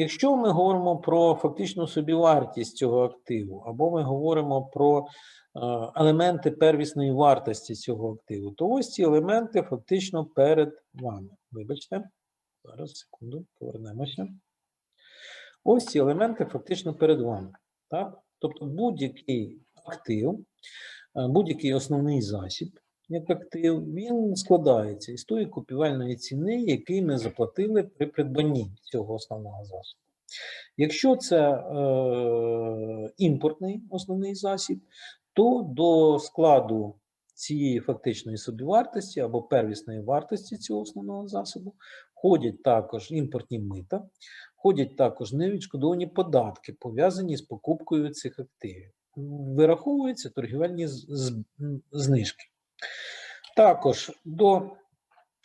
Якщо ми говоримо про фактичну собівартість цього активу, або ми говоримо про е, елементи первісної вартості цього активу, то ось ці елементи фактично перед вами. Вибачте, зараз секунду, повернемося. Ось ці елементи фактично перед вами. Так? Тобто будь-який актив, е, будь-який основний засіб, як актив, він складається із тої купівельної ціни, який ми заплатили при придбанні цього основного засобу. Якщо це е, імпортний основний засіб, то до складу цієї фактичної собівартості або первісної вартості цього основного засобу входять також імпортні мита, входять також невідшкодовані податки, пов'язані з покупкою цих активів. Вираховуються торгівельні знижки. Також до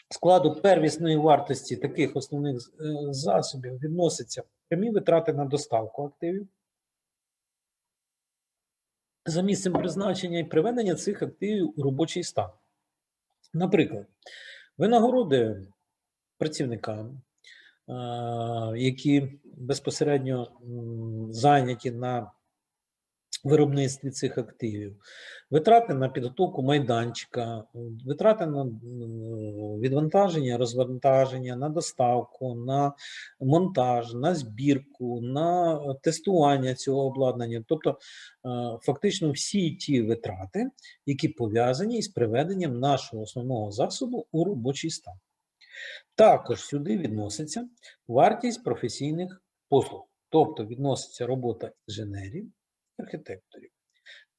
складу первісної вартості таких основних е, засобів відносяться прямі витрати на доставку активів за місцем призначення і приведення цих активів у робочий стан. Наприклад, винагороди працівникам, е, які безпосередньо зайняті на виробництві цих активів, витрати на підготовку майданчика, витрати на відвантаження, розвантаження, на доставку, на монтаж, на збірку, на тестування цього обладнання. Тобто, е, фактично всі ті витрати, які пов'язані із приведенням нашого основного засобу у робочий стан. Також сюди відноситься вартість професійних послуг, тобто відноситься робота інженерів, архітекторів.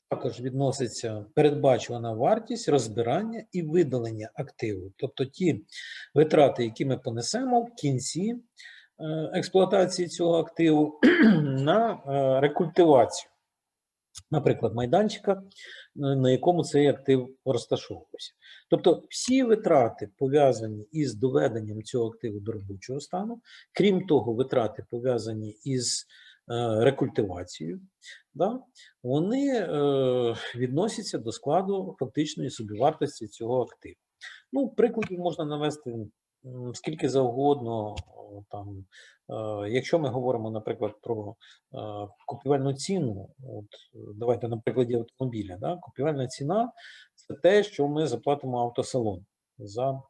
Також відноситься передбачувана вартість розбирання і видалення активу, тобто ті витрати, які ми понесемо в кінці е, експлуатації цього активу на е, рекультивацію, наприклад, майданчика, е, на якому цей актив розташовувався. Тобто всі витрати пов'язані із доведенням цього активу до робочого стану, крім того, витрати пов'язані із е, рекультивацією, да, вони е, відносяться до складу фактичної собівартості цього активу. Ну, прикладів можна навести скільки завгодно. Там, е, якщо ми говоримо, наприклад, про купівельну ціну, от давайте на прикладі автомобіля, да, купівельна ціна це те, що ми заплатимо автосалон за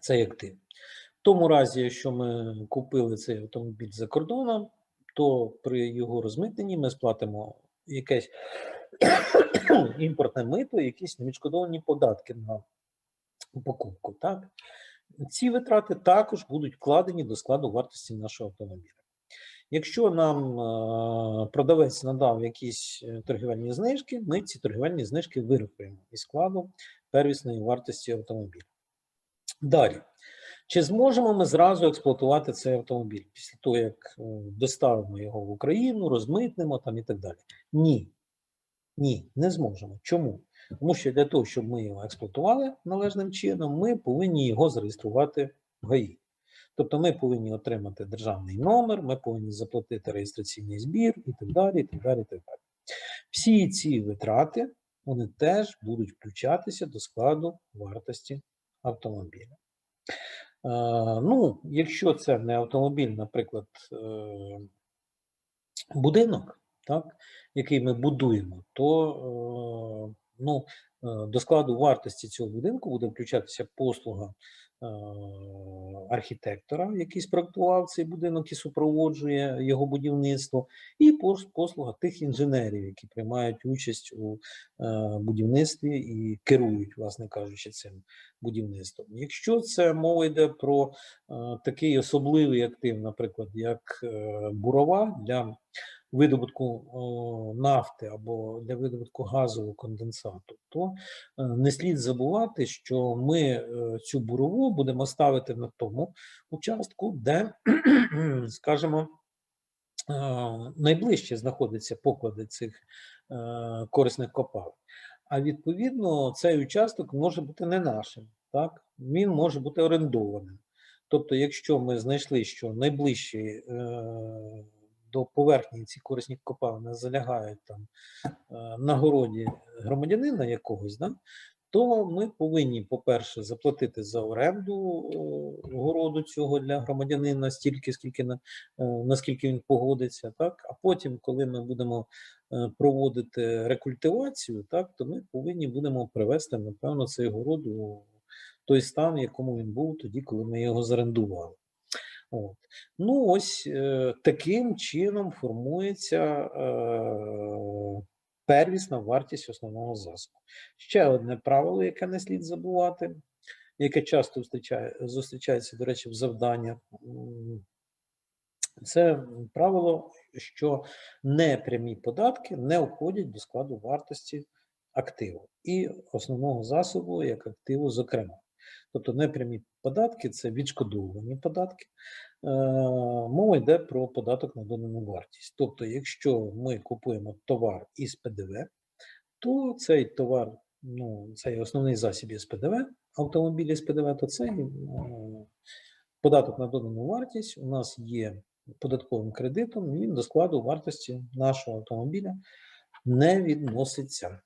цей актив. В тому разі, якщо ми купили цей автомобіль за кордоном, то при його розмитненні ми сплатимо якесь імпортне мито, якісь невідшкодовані податки на покупку. Так? Ці витрати також будуть вкладені до складу вартості нашого автомобіля. Якщо нам е, продавець надав якісь е, торгівельні знижки, ми ці торгівельні знижки вирахуємо із складу первісної вартості автомобіля. Далі. Чи зможемо ми зразу експлуатувати цей автомобіль після того, як е, доставимо його в Україну, розмитнемо там і так далі? Ні. Ні, не зможемо. Чому? Тому що для того, щоб ми його експлуатували належним чином, ми повинні його зареєструвати в ГАІ. Тобто ми повинні отримати державний номер, ми повинні заплатити реєстраційний збір і так далі. і так далі, і так далі. Всі ці витрати вони теж будуть включатися до складу вартості автомобіля. Е, ну, якщо це не автомобіль, наприклад, е, будинок, так, який ми будуємо, то е, ну, до складу вартості цього будинку буде включатися послуга архітектора, який спроектував цей будинок і супроводжує його будівництво, і послуга тих інженерів, які приймають участь у е, будівництві і керують, власне кажучи, цим будівництвом. Якщо це мова йде про е, такий особливий актив, наприклад, як е, бурова для видобутку нафти або для видобутку газового конденсату, то е, не слід забувати, що ми е, цю бурову будемо ставити на тому участку, де, скажімо, е, найближче знаходяться поклади цих корисних копалин. А відповідно, цей участок може бути не нашим, так? Він може бути орендованим. Тобто, якщо ми знайшли, що найближчі е, до поверхні ці корисні копалини залягають там е, на городі громадянина якогось, да, то ми повинні, по-перше, заплатити за оренду е, городу цього для громадянина стільки, скільки на, е, наскільки він погодиться, так? А потім, коли ми будемо проводити рекультивацію, так, то ми повинні будемо привести, напевно, цей город у той стан, в якому він був тоді, коли ми його зарендували. От. Ну, ось е, таким чином формується е, первісна вартість основного засобу. Ще одне правило, яке не слід забувати, яке часто зустрічає, зустрічається, до речі, в завданнях. Це правило, що непрямі податки не входять до складу вартості активу і основного засобу як активу, зокрема. Тобто непрямі податки це відшкодовувані податки. Е, Мова йде про податок на додану вартість. Тобто, якщо ми купуємо товар із ПДВ, то цей товар, ну, цей основний засіб із ПДВ, автомобіль з ПДВ, то цей е, податок на додану вартість у нас є податковим кредитом, він до складу вартості нашого автомобіля не відноситься.